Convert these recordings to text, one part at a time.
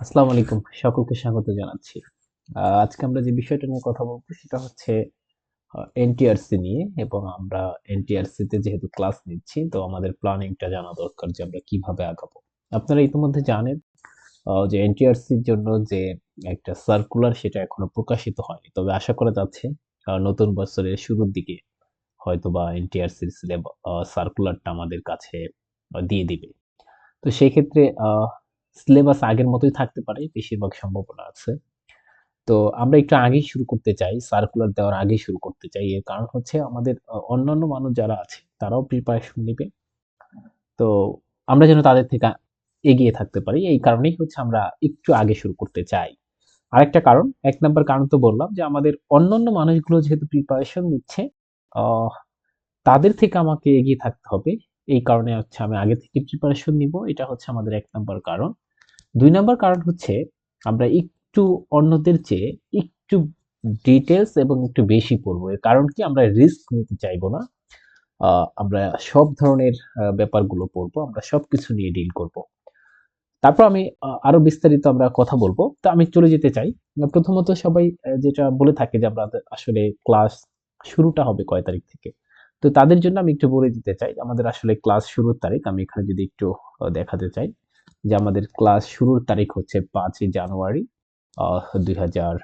আসসালামু আলাইকুম। সকলকে স্বাগত জানাচ্ছি। আজকে আমরা যে বিষয়টা নিয়ে কথা বলব সেটা হচ্ছে এনটিআরসি নিয়ে এবং আমরা এনটিআরসি তে যেহেতু ক্লাস নিচ্ছি, তো আমাদের প্ল্যানিংটা জানা দরকার যে আমরা কীভাবে আগাবো। আপনারা ইতিমধ্যে জানেন যে এনটিআরসির জন্য যে একটা সার্কুলার সেটা এখনও প্রকাশিত হয়নি। তবে আশা করা যাচ্ছে নতুন বছরের শুরুর দিকে হয়তো বা এনটিআরসির সার্কুলারটা আমাদের কাছে দিয়ে দিবে। তো সেই ক্ষেত্রে সিলেবাস আগের মতোই থাকতে পারে, বেশিরভাগ সম্ভাবনা আছে। তো আমরা একটু আগেই শুরু করতে চাই সার্কুলার দেওয়ার আগেই শুরু করতে চাই। এর কারণ হচ্ছে আমাদের অন্যান্য মানুষ যারা আছে, তারাও প্রিপারেশন নেবে। তো আমরা যেন তাদের থেকে এগিয়ে থাকতে পারি, এই কারণেই হচ্ছে আমরা একটু আগে শুরু করতে চাই। আরেকটা কারণ, এক নম্বর কারণ তো বললাম যে আমাদের অন্যান্য মানুষগুলো যেহেতু প্রিপারেশন নিচ্ছে তাদের থেকে আমাকে এগিয়ে থাকতে হবে। এই কারণে হচ্ছে আমি আগে থেকে প্রিপারেশন নিব। এটা হচ্ছে আমাদের এক নম্বর কারণ। দুই নম্বর কারণ হচ্ছে আমরা একটু অন্যদের চেয়ে একটু ডিটেলস এবং একটু বেশি পড়ব। এর কারণ কি? আমরা রিস্ক নিতে চাইব না। আমরা সব ধরনের ব্যাপারগুলো পড়ব। আমরা সবকিছু নিয়ে ডিল করব। তারপর আমি আরও বিস্তারিত আমরা কথা বলব। তো আমি চলে যেতে চাই। প্রথমত সবাই যেটা বলে থাকে যে, আমরা আসলে ক্লাস শুরুটা হবে কয় তারিখ থেকে? তো তাদের জন্য আমি একটু বলে দিতে চাই আমাদের আসলে ক্লাস শুরুর তারিখ, আমি এখানে যদি একটু দেখাতে চাই যে আমাদের ক্লাস শুরুর তারিখ হচ্ছে পাঁচই জানুয়ারি দুই হাজার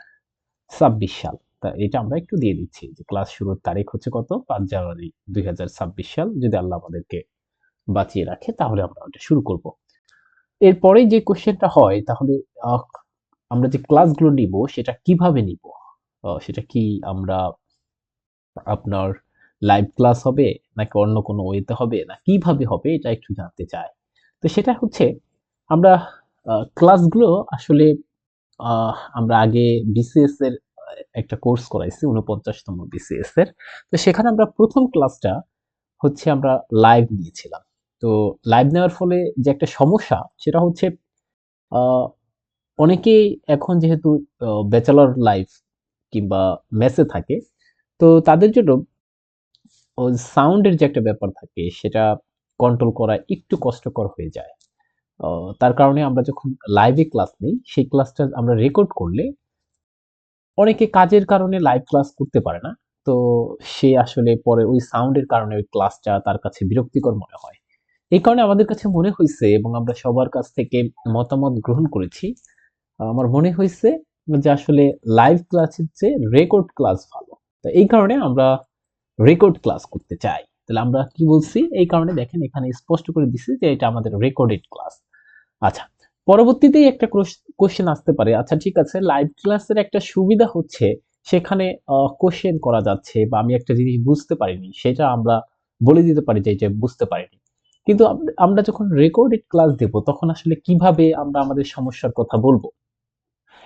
ছাব্বিশ সাল। তা এটা আমরা একটু দিয়ে দিচ্ছি যে ক্লাস শুরুর তারিখ হচ্ছে কত? পাঁচ জানুয়ারি দুই হাজার ছাব্বিশ সাল। যদি আল্লাহ আমাদেরকে বাঁচিয়ে রাখে তাহলে আমরা ওটা শুরু করব। এরপরে যে কোশ্চেনটা হয় তাহলে আমরা যে ক্লাসগুলো নিব সেটা কীভাবে নিব? সেটা কি আমরা আপনার লাইভ ক্লাস হবে, নাকি অন্য কোনো ওয়েতে হবে, না কীভাবে হবে, এটা একটু জানতে চাই। তো সেটা হচ্ছে, আমরা ক্লাসগুলো আসলে আমরা আগে বিসিএস এর একটা কোর্স করাইছি উনপঞ্চাশতম বিসিএস এর। তো সেখানে আমরা প্রথম ক্লাসটা হচ্ছে আমরা লাইভ নিয়েছিলাম। তো লাইভ নেওয়ার ফলে যে একটা সমস্যা, সেটা হচ্ছে অনেকেই এখন যেহেতু ব্যাচেলর লাইফ কিংবা মেসে থাকে, তো তাদের জন্য সাউন্ডের যে একটা ব্যাপার থাকে, সেটা কন্ট্রোল করা একটু কষ্টকর হয়ে যায়। তার কারণে আমরা যখন লাইভে ক্লাস নিই, সেই ক্লাসটা আমরা রেকর্ড করলে অনেকে কাজের কারণে লাইভ ক্লাস করতে পারে না। তো সে আসলে পরে ওই সাউন্ডের কারণে ওই ক্লাসটা তার কাছে বিরক্তিকর মনে হয়। এই কারণে আমাদের কাছে মনে হয়েছে এবং আমরা সবার কাছ থেকে মতামত গ্রহণ করেছি। আমার মনে হয়েছে যে আসলে লাইভ ক্লাসের চেয়ে রেকর্ড ক্লাস ভালো। তো এই কারণে আমরা রেকর্ড ক্লাস করতে চাই। তাহলে আমরা কি বলছি? এই কারণে দেখেন এখানে স্পষ্ট করে দিছি যে এটা আমাদের রেকর্ডেড ক্লাস আচ্ছা পরবর্তীতেই একটা কোশ্চেন আসতে পারে। আচ্ছা ঠিক আছে লাইভ ক্লাসের একটা সুবিধা হচ্ছে, সেখানে কোশ্চেন করা যাচ্ছে বা আমি একটা জিনিস বুঝতে পারিনি, সেটা আমরা বলে দিতে পারি যে এটা বুঝতে পারিনি। কিন্তু আমরা যখন রেকর্ডেড ক্লাস দেব, তখন আসলে কীভাবে আমরা আমাদের সমস্যার কথা বলব?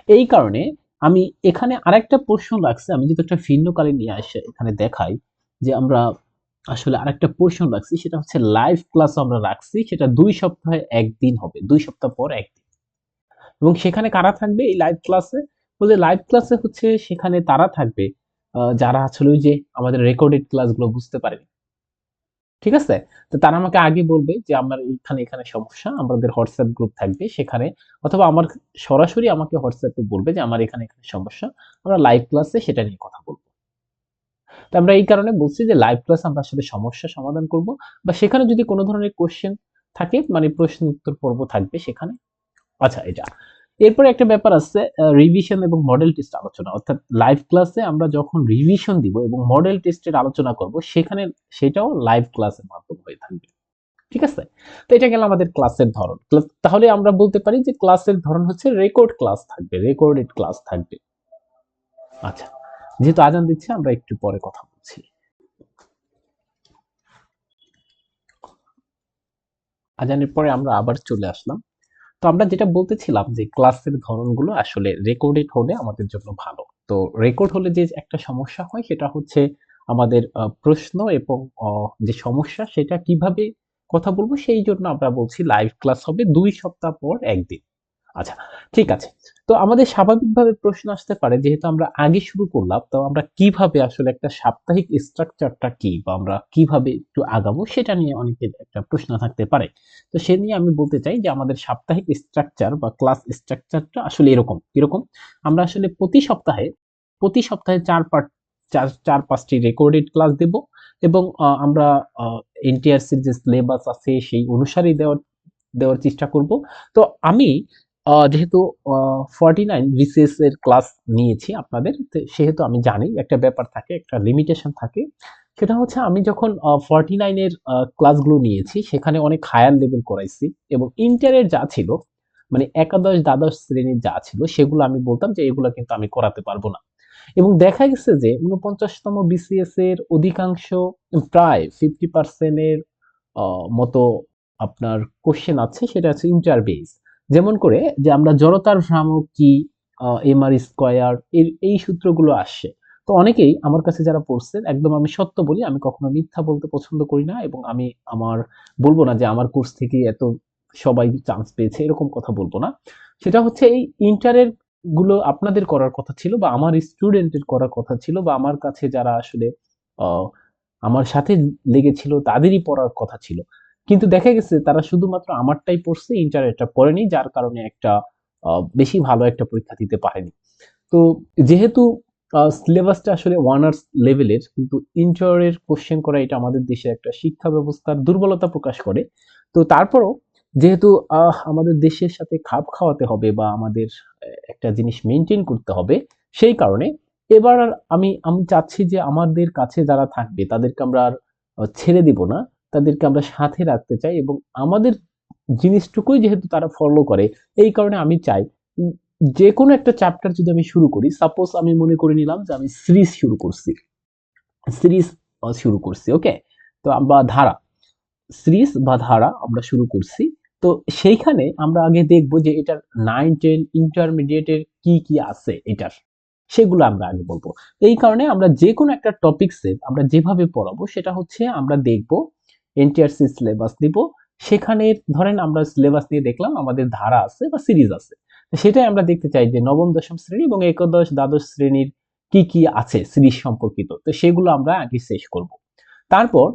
এই কারণে আমি এখানে আরেকটা প্রশ্ন রাখছি আমি যদি একটা ভিন্নকালে নিয়ে আসে এখানে দেখাই। যে আমরা আসলে আরেকটা পোর্শন রাখছি, সেটা হচ্ছে লাইভ ক্লাস আমরা রাখছি, সেটা দুই সপ্তাহে একদিন হবে, দুই সপ্তাহ পর একদিন। এবং সেখানে কারা থাকবে এই লাইভ ক্লাসে বলতে লাইভ ক্লাসে হচ্ছে সেখানে তারা থাকবে যারা আসলে যে আমাদের রেকর্ডেড ক্লাসগুলো বুঝতে পারেনি ঠিক আছে? তো তারা আমাকে আগে বলবে যে আমার এখানে এখানে সমস্যা, আমাদের হোয়াটসঅ্যাপ গ্রুপ থাকবে সেখানে, অথবা আমার সরাসরি আমাকে হোয়াটসঅ্যাপে বলবে যে আমার এখানে এখানে সমস্যা, আমরা লাইভ ক্লাসে সেটা নিয়ে কথা বলব। তো আমরা এই কারণে বলছি যে লাইভ ক্লাস আমরা আসলে সমস্যা সমাধান করব বা সেখানে যদি কোনো ধরনের কোশ্চেন থাকে মানে প্রশ্ন উত্তর পর্ব থাকবে সেখানে। আচ্ছা এটা। এরপরে একটা ব্যাপার আছে রিভিশন এবং মডেল টেস্ট আলোচনা। অর্থাৎ লাইভ ক্লাসে আমরা যখন রিভিশন দিব এবং মডেল টেস্টের আলোচনা করব, সেখানে সেটাও লাইভ ক্লাসের মাধ্যমে হয়ে থাকবে। ঠিক আছে? তো এটা গেল আমাদের ক্লাসের ধরন। তাহলে আমরা বলতে পারি যে ক্লাসের ধরন হচ্ছে রেকর্ড ক্লাস থাকবে রেকর্ডেড ক্লাস থাকবে। আচ্ছা যেহেতু আজান দিচ্ছে, আমরা একটু পরে কথা বলছি। আজানের পরে আমরা আবার চলে আসলাম। তো আমরা যেটা বলতেছিলাম যে ক্লাসের ধরনগুলো আসলে রেকর্ডেড হলে আমাদের জন্য ভালো। তো রেকর্ড হলে যে একটা সমস্যা হয়, সেটা হচ্ছে আমাদের প্রশ্ন এবং যে সমস্যা, সেটা কীভাবে কথা বলব, সেই জন্য আমরা বলছি লাইভ ক্লাস হবে দুই সপ্তাহ পর একদিন। আচ্ছা ঠিক আছে। তো আমাদের স্বাভাবিকভাবে প্রশ্ন আসতে পারে, যেহেতু আমরা আগে শুরু করলাম, তো আমরা কীভাবে আসলে একটা সাপ্তাহিক স্ট্রাকচারটা কি বা আমরা কীভাবে একটু আগাবো, সেটা নিয়ে অনেকের একটা প্রশ্ন থাকতে পারে। তো সে নিয়ে আমি বলতে চাই যে আমাদের সাপ্তাহিক স্ট্রাকচার বা ক্লাস স্ট্রাকচারটা আসলে এরকম এরকম আমরা আসলে প্রতি সপ্তাহে প্রতি সপ্তাহে চার পার্ট চার চার পাঁচটি রেকর্ডেড ক্লাস দেব এবং আমরা এনটিআরসির যে সিলেবাস আছে, সেই অনুসারেই দেওয়ার দেওয়ার চেষ্টা করব। তো আমি যেহেতু ফর্টি নাইন এর ক্লাস নিয়েছি আপনাদের সেহেতু আমি জানি একটা ব্যাপার থাকে, একটা লিমিটেশন থাকে। সেটা হচ্ছে আমি যখন ফর্টি নাইনের ক্লাসগুলো নিয়েছি, সেখানে অনেক হায়ার লেভেল করাইছি এবং ইন্টারের যা ছিল মানে একাদশ, দ্বাদশ শ্রেণির যা ছিল, সেগুলো আমি বলতাম যে এগুলো কিন্তু আমি করাতে পারব না। এবং দেখা গেছে যে উনপঞ্চাশতম বিসিএস এর অধিকাংশ, প্রায় ফিফটি পার্সেন্টের মতো আপনার কোশ্চেন আছে, সেটা হচ্ছে ইন্টার বেস যেমন করে যে আমরা জড়তার ভ্রামক কি এম আর স্কোয়ার এর এই সূত্রগুলো আসছে তো অনেকেই আমার কাছে যারা পড়ছেন, একদম আমি সত্য বলি, আমি কখনো মিথ্যা বলতে পছন্দ করি না এবং আমি আমার বলব না যে আমার কোর্স থেকে এত সবাই চান্স পেয়েছে, এরকম কথা বলব না। সেটা হচ্ছে এই ইন্টারেরগুলো আপনাদের করার কথা ছিল বা আমার স্টুডেন্টের করার কথা ছিল বা আমার কাছে যারা আসলে আমার সাথে লেগেছিল, তাদেরই পড়ার কথা ছিল। কিন্তু দেখা গেছে তারা শুধুমাত্র আমারটাই পড়ছে ইন্টারেরটা পড়েনি, যার কারণে একটা বেশি ভালো একটা পরীক্ষা দিতে পারেনি। তো যেহেতু সিলেবাসটা আসলে ওয়ানার্স লেভেলের কিন্তু ইন্টারের কোশ্চেন করা এটা আমাদের দেশে একটা শিক্ষা ব্যবস্থার দুর্বলতা প্রকাশ করে। তো তারপরও যেহেতু আমাদের দেশের সাথে খাপ খাওয়াতে হবে বা আমাদের একটা জিনিস মেনটেন করতে হবে, সেই কারণে এবার আমি আমি চাচ্ছি যে আমাদের কাছে যারা থাকবে তাদেরকে আমরা আর ছেড়ে দিব না। তাদেরকে আমরা সাথে রাখতে চাই এবং আমাদের জিনিসটুকুই যেহেতু তারা ফলো করে, এই কারণে আমি চাই যে কোনো একটা চ্যাপ্টার যদি আমি শুরু করি সাপোজ আমি মনে করে নিলাম যে আমি সিরিজ শুরু করছি সিরিজ শুরু করছি ওকে তো আমরা ধারা সিরিজ বা ধারা আমরা শুরু করছি, তো সেইখানে আমরা আগে দেখব যে এটার নাইন টেন ইন্টারমিডিয়েটের কি কি আছে এটার, সেগুলো আমরা আগে বলব। এই কারণে আমরা যে কোনো একটা টপিকসের আমরা যেভাবে পড়াবো, সেটা হচ্ছে আমরা দেখব এনটিআরসি সিলেবাস দিব। সেখানে ধরেন আমরা সিলেবাস নিয়ে দেখলাম আমাদের ধারা আছে বা সিরিজ আছে। সেটাই আমরা দেখতে চাই যে নবম, দশম শ্রেণি এবং একাদশ, দ্বাদশ শ্রেণির কি কি আছে সিরিজ সম্পর্কিত। তো সেগুলো আমরা আগে শেষ করব। তারপর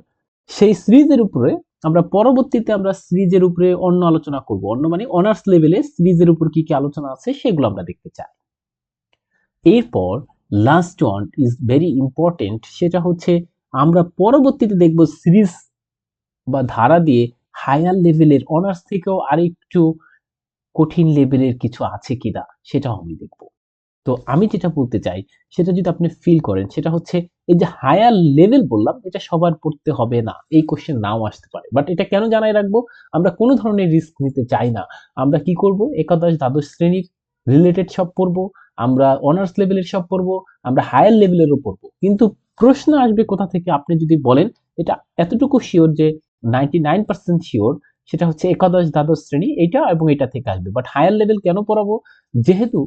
সেই সিরিজের উপরে আমরা পরবর্তীতে আমরা সিরিজের উপরে অন্য আলোচনা করব। অন্য মানে অনার্স লেভেলে সিরিজের উপর কি কি আলোচনা আছে সেগুলো আমরা দেখতে চাই। এরপর last one is very important সেটা হচ্ছে আমরা পরবর্তীতে দেখব সিরিজ বা ধারা দিয়ে হায়ার লেভেলের অনার্স থেকেও আরেকটু কঠিন লেভেলের কিছু আছে কিনা, সেটাও আমি দেখব। তো আমি যেটা বলতে চাই, সেটা যদি আপনি ফিল করেন, সেটা হচ্ছে এই যে হায়ার লেভেল বললাম, এটা সবার পড়তে হবে না। এই কোশ্চেন নাও আসতে পারে। বাট এটা কেন জানাই রাখব? আমরা কোনো ধরনের রিস্ক নিতে চাই না। আমরা কি করব? একাদশ, দ্বাদশ শ্রেণির রিলেটেড সব পড়ব, আমরা অনার্স লেভেলের সব পড়ব, আমরা হায়ার লেভেলেরও পড়ব। কিন্তু প্রশ্ন আসবে কোথা থেকে? আপনি যদি বলেন, এটা এতটুকু শিওর যে নাইনটি নাইন পার্সেন্ট শিওর সেটা হচ্ছে একাদশ দ্বাদশ শ্রেণি এটা এবং এটা থেকে আসবে। বাট হায়ার লেভেল কেন পড়াবো? যেহেতু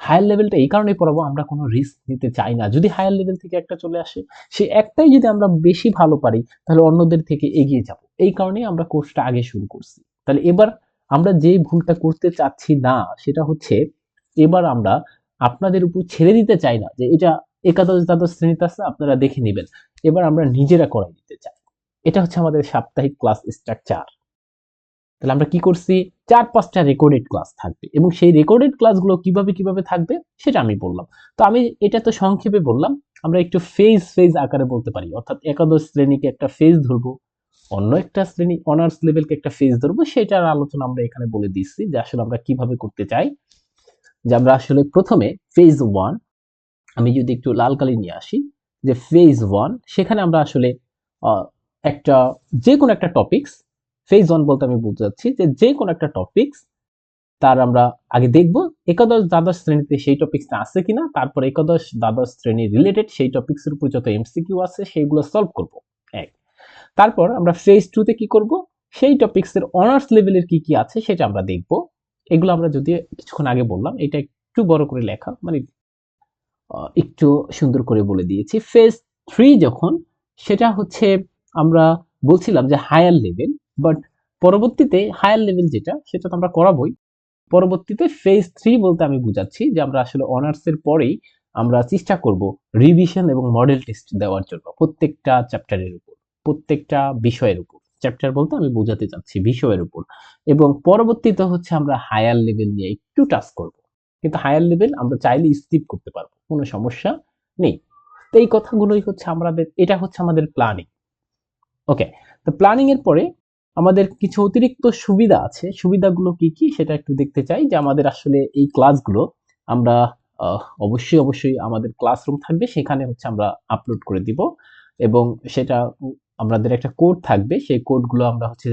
হায়ার লেভেলটা এই কারণে পড়াবো, আমরা কোনো রিস্ক নিতে চাই না। যদি হায়ার লেভেল থেকে একটা চলে আসে, সে একটাই যদি আমরা বেশি ভালো পারি, তাহলে অন্যদের থেকে এগিয়ে যাব। এই কারণেই আমরা কোর্সটা আগে শুরু করছি। তাহলে এবার আমরা যে ভুলটা করতে চাচ্ছি না, সেটা হচ্ছে এবার আমরা আপনাদের উপর ছেড়ে দিতে চাই না যে এটা একাদশ দ্বাদশ শ্রেণীতে আছে, আপনারা দেখে নেবেন। এবার আমরা নিজেরা করাই দিতে চাই। এটা হচ্ছে আমাদের সাপ্তাহিক ক্লাস স্ট্রাকচার। তাহলে আমরা কি করছি? চার পাঁচটা রেকর্ডেড ক্লাস থাকবে এবং সেই রেকর্ডেড ক্লাসগুলো কীভাবে কীভাবে থাকবে সেটা আমি বললাম। তো আমি এটা তো সংক্ষেপে বললাম, আমরা একটু ফেজ ফেজ আকারে বলতে পারি। অর্থাৎ একাদশ শ্রেণীকে একটা ফেজ ধরবো, অন্য একটা শ্রেণি অনার্স লেভেলকে একটা ফেজ ধরবো, সেটার আলোচনা আমরা এখানে বলে দিচ্ছি যে আসলে আমরা কীভাবে করতে চাই। যে আমরা আসলে প্রথমে ফেজ ওয়ান আমি যদি একটু লাল কালি নিয়ে আসি, যে ফেজ ওয়ান সেখানে আমরা আসলে একটা যে কোনো একটা টপিকস ফেজ ওয়ান বলতে আমি বলতে চাচ্ছি যে যে কোনো একটা টপিকস তার আমরা আগে দেখব একাদশ দ্বাদশ শ্রেণীতে সেই টপিকসটা আছে কিনা, তারপর একাদশ দ্বাদশ শ্রেণি রিলেটেড সেই টপিকসের উপর যত এমসিকিউ আছে সেইগুলো সলভ করব। এক। তারপর আমরা ফেজ টুতে কি করব? সেই টপিকসের অনার্স লেভেলের কি কি আছে সেটা আমরা দেখব। এগুলো আমরা যদি কিছুক্ষণ আগে বললাম, এটা একটু বড় করে লেখা মানে একটু সুন্দর করে বলে দিয়েছি। ফেজ থ্রি যখন, সেটা হচ্ছে আমরা বলছিলাম যে হায়ার লেভেল বাট পরবর্তীতে হায়ার লেভেল যেটা, সেটা তো আমরা করাবোই। পরবর্তীতে ফেজ থ্রি বলতে আমি বুঝাচ্ছি যে আমরা আসলে অনার্সের পরেই আমরা চেষ্টা করব রিভিশন এবং মডেল টেস্ট দেওয়ার জন্য প্রত্যেকটা চ্যাপ্টারের উপর, প্রত্যেকটা বিষয়ের উপর। চ্যাপ্টার বলতে আমি বোঝাতে চাচ্ছি বিষয়ের উপর। এবং পরবর্তীতে হচ্ছে আমরা হায়ার লেভেল নিয়ে একটু টাচ করব। কিন্তু হায়ার লেভেল আমরা চাইলে স্কিপ করতে পারব, কোনো সমস্যা নেই। তো এই কথাগুলোই হচ্ছে আমাদের, এটা হচ্ছে আমাদের প্ল্যানিং ওকে তো প্ল্যানিং এর পরে আমাদের কিছু অতিরিক্ত সুবিধা আছে। সুবিধাগুলো কি কি সেটা একটু দেখতে চাই যে আমাদের আসলে এই ক্লাসগুলো আমরা অবশ্যই অবশ্যই আমাদের ক্লাসরুম থাকবে, সেখানে হচ্ছে আমরা আপলোড করে দিব এবং সেটা আমাদের একটা কোড থাকবে। সেই কোডগুলো আমরা হচ্ছে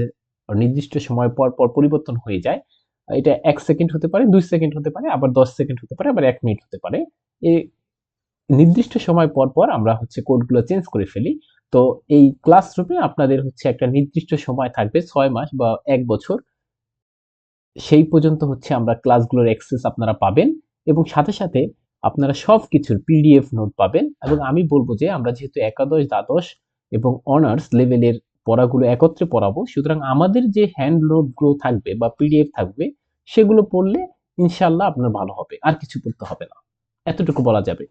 নির্দিষ্ট সময় পর পর পরিবর্তন হয়ে যায়। এটা এক সেকেন্ড হতে পারে, দুই সেকেন্ড হতে পারে, আবার দশ সেকেন্ড হতে পারে, আবার এক মিনিট হতে পারে। এই নির্দিষ্ট সময় পর পর আমরা হচ্ছে কোডগুলো চেঞ্জ করে ফেলি। তো এই ক্লাসরুমে আপনাদের হচ্ছে একটা নির্দিষ্ট সময় থাকবে, ছয় মাস বা এক বছর। সেই পর্যন্ত হচ্ছে আমরা ক্লাসগুলোর অ্যাক্সেস আপনারা পাবেন এবং সাথে সাথে আপনারা সব কিছুর পিডিএফ নোট পাবেন এবং আমি বলব যে আমরা যেহেতু একাদশ, দ্বাদশ এবং অনার্স লেভেলের পড়াগুলো একত্রে পড়াবো, সুতরাং আমাদের যে হ্যান্ড নোটগুলো থাকবে বা পিডিএফ থাকবে সেগুলো পড়লে ইনশাল্লাহ আপনার ভালো হবে, আর কিছু পড়তে হবে না। এতটুকু বলা যাবে।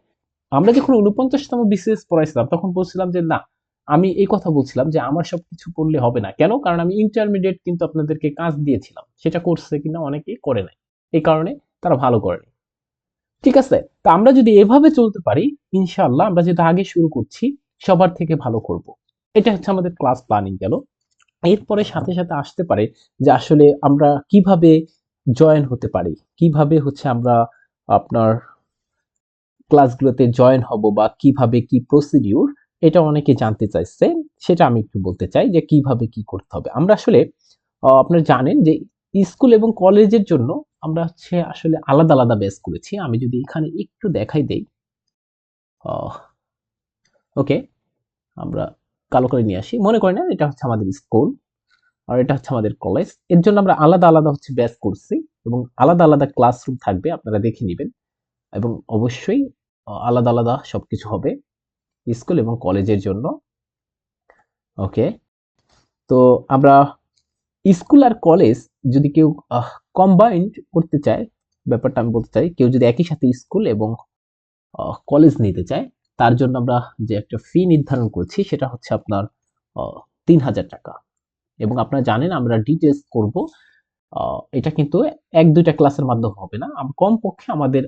আমরা যখন উনপঞ্চাশতম বিসিএস পড়াইছিলাম তখন বলছিলাম যে না আমি এই কথা বলছিলাম যে আমার সবকিছু করলে হবে না। কেন? কারণ আমি ইন্টারমিডিয়েট কিন্তু আপনাদেরকে কাজ দিয়েছিলাম। সেটা করছে কিনা অনেকেই করে নাই। এই কারণে তারা ভালো করেনি। ঠিক আছে? তা আমরা যদি এভাবে চলতে পারি, ইনশাআল্লাহ আমরা যেটা আগে শুরু করছি, সবার থেকে ভালো করব। এটা হচ্ছে আমাদের ক্লাস প্ল্যানিং গেল। এরপরে সাথে সাথে আসতে পারে যে আসলে আমরা কীভাবে জয়েন হতে পারি? কীভাবে হচ্ছে আমরা আপনার ক্লাসগুলোতে জয়েন হব বা কীভাবে কি প্রসিডিউর এটা অনেকে জানতে চাইছে, সেটা আমি একটু বলতে চাই যে কীভাবে কি করতে হবে। আমরা আসলে আপনারা জানেন যে স্কুল এবং কলেজের জন্য আমরা হচ্ছে আসলে আলাদা আলাদা বেস করেছি। আমি যদি এখানে একটু দেখাই দেই। ওকে, আমরা কালো করে নিয়ে আসি। মনে করেন না, এটা হচ্ছে আমাদের স্কুল আর এটা হচ্ছে আমাদের কলেজ। এর জন্য আমরা আলাদা আলাদা হচ্ছে ব্যাচ করছি এবং আলাদা আলাদা ক্লাসরুম থাকবে, আপনারা দেখে নেবেন। এবং অবশ্যই আলাদা আলাদা সবকিছু হবে। স্কুল এবং কলেজের জন্য। ওকে? তো আমরা স্কুল আর কলেজ যদি কেউ কম্বাইন্ড করতে চায়, ব্যাপারটা আমি বলতে চাই, কেউ যদি একই সাথে স্কুল এবং কলেজ নিতে চায়, তার জন্য আমরা যে একটা ফি নির্ধারণ করছি, সেটা হচ্ছে আপনার তিন হাজার টাকা। এবং আপনারা জানেন, আমরা ডিটেলস করব এটা কিন্তু এক দুইটা ক্লাসের মাধ্যমে হবে না। আম- কম পক্ষে আমাদের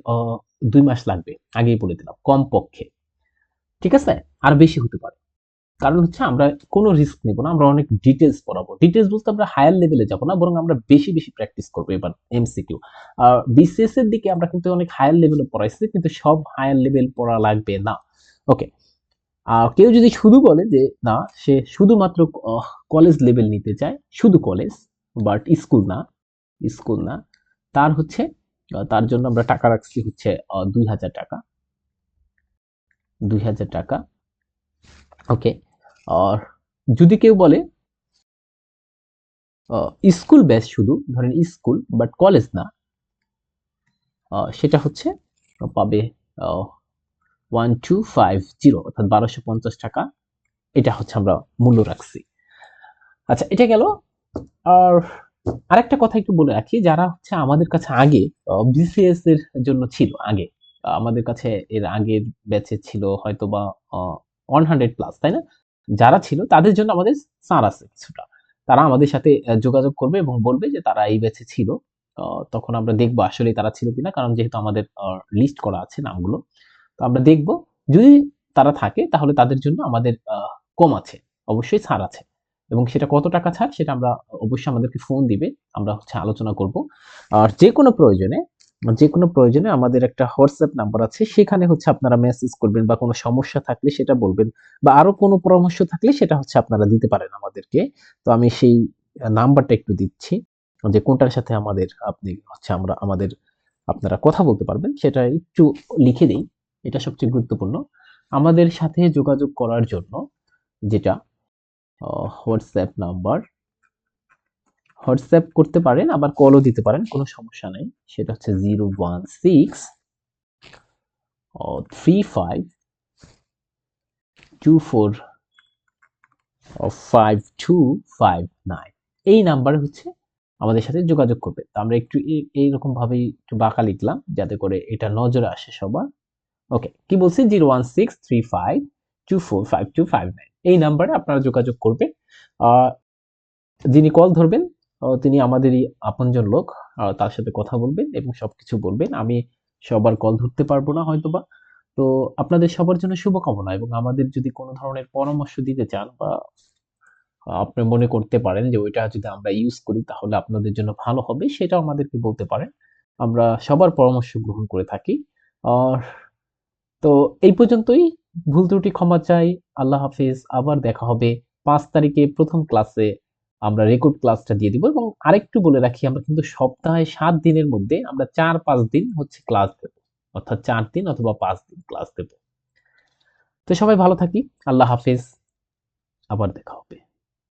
দুই মাস লাগবে। আগেই বলে দিলাম কম পক্ষে ঠিক আছে? আর বেশি হতে পারে। কারণ হচ্ছে আমরা কোনো রিস্ক নেব না, আমরা অনেক ডিটেলস পড়াবো। ডিটেলস বলতে আমরা হায়ার লেভেলে যাব না, বরং আমরা বেশি বেশি প্র্যাকটিস করব এবার এমসিকিউ আর বিসিএস এর দিকে আমরা কিন্তু অনেক হায়ার লেভেলে পড়াইছি, কিন্তু সব হায়ার লেভেল পড়া লাগবে না। ওকে কেউ যদি শুধু বলে যে, না, সে শুধুমাত্র কলেজ লেভেল নিতে চায়, শুধু কলেজ বাট স্কুল না স্কুল না, তার হচ্ছে তার জন্য আমরা টাকা রাখছি হচ্ছে দুই হাজার টাকা। দুই হাজার টাকা। ওকে আর যদি কেউ বলে স্কুল ব্যাচ শুধু, ধরেন স্কুল বাট কলেজ না সেটা হচ্ছে, পাবে ওয়ান টু ফাইভ জিরো অর্থাৎ বারোশো পঞ্চাশ টাকা। এটা হচ্ছে আমরা মূল্য রাখছি। আচ্ছা এটা গেল। আর আরেকটা কথা একটু বলে রাখি, যারা হচ্ছে আমাদের কাছে আগে বিসিএস এর জন্য ছিল, আগে আমাদের কাছে এর আগের ব্যাচে ছিল হয়তো বা ওয়ান হান্ড্রেড প্লাস তাই না? যারা ছিল তাদের জন্য আমাদের ছাড় আছে কিছুটা। তারা আমাদের সাথে যোগাযোগ করবে এবং বলবে যে তারা এই ব্যাচে ছিল। তখন আমরা দেখব আসলে তারা ছিল কিনা, কারণ যেহেতু আমাদের লিস্ট করা আছে নামগুলো। তো আমরা দেখব, যদি তারা থাকে তাহলে তাদের জন্য আমাদের কম আছে, অবশ্যই ছাড় আছে। এবং সেটা কত টাকা ছাড় সেটা আমরা অবশ্যই আমাদেরকে ফোন দিবে, আমরা হচ্ছে আলোচনা করব। আর যে কোনো প্রয়োজনে যে কোনো প্রয়োজনে আমাদের একটা হোয়াটসঅ্যাপ নাম্বার আছে, সেখানে হচ্ছে আপনারা মেসেজ করবেন বা কোনো সমস্যা থাকলে সেটা বলবেন বা আরও কোনো পরামর্শ থাকলে সেটা হচ্ছে আপনারা দিতে পারেন আমাদেরকে। তো আমি সেই নাম্বারটা একটু দিচ্ছি, যে কোনটার সাথে আমাদের আপনি হচ্ছে আমরা, আমাদের আপনারা কথা বলতে পারবেন, সেটা একটু লিখে দিই, এটা সবচেয়ে গুরুত্বপূর্ণ। আমাদের সাথে যোগাযোগ করার জন্য যেটা হোয়াটসঅ্যাপ নাম্বার হোয়াটসঅ্যাপ করতে পারেন আবার কলও দিতে পারেন কোনো সমস্যা নেই। সেটা হচ্ছে zero one six three five two four five two five nine. এই নাম্বারে হচ্ছে আমাদের সাথে যোগাযোগ করবে। তো আমরা একটু এই- এইরকম একটু বাঁকা লিখলাম যাতে করে এটা নজরে আসে সবার। ওকে কি বলছি? Zero one six three five two four five two five nine. এই নাম্বারে আপনারা যোগাযোগ করবেন। আহ, যিনি কল ধরবেন তিনি আমাদেরই আপনজন লোক তার সাথে কথা বলবেন এবং সবকিছু বলবেন। আমি সবার কল ধরতে পারব না হয়তোবা। তো আপনাদের সবার জন্য শুভকামনা এবং আমাদের যদি কোনো ধরনের পরামর্শ দিতে চান বা আপনি মনে করতে পারেন যে ওইটা যদি আমরা ইউজ করি তাহলে আপনাদের জন্য ভালো হবে, সেটাও আমাদেরকে বলতে পারেন। আমরা সবার পরামর্শ গ্রহণ করে থাকি। আর তো এই পর্যন্তই। ভুল ত্রুটি ক্ষমা চাই। আল্লাহ হাফিজ। আবার দেখা হবে পাঁচ তারিখে প্রথম ক্লাসে আমরা রেকর্ড ক্লাসটা দিয়ে দিব এবং আরেকটু বলে রাখি, আমরা কিন্তু সপ্তাহে সাত দিনের মধ্যে আমরা চার পাঁচ দিন হচ্ছে ক্লাস দেব। অর্থাৎ চার দিন অথবা পাঁচ দিন ক্লাস দেব। তো সবাই ভালো থাকি, আল্লাহ হাফেজ। আবার দেখা হবে।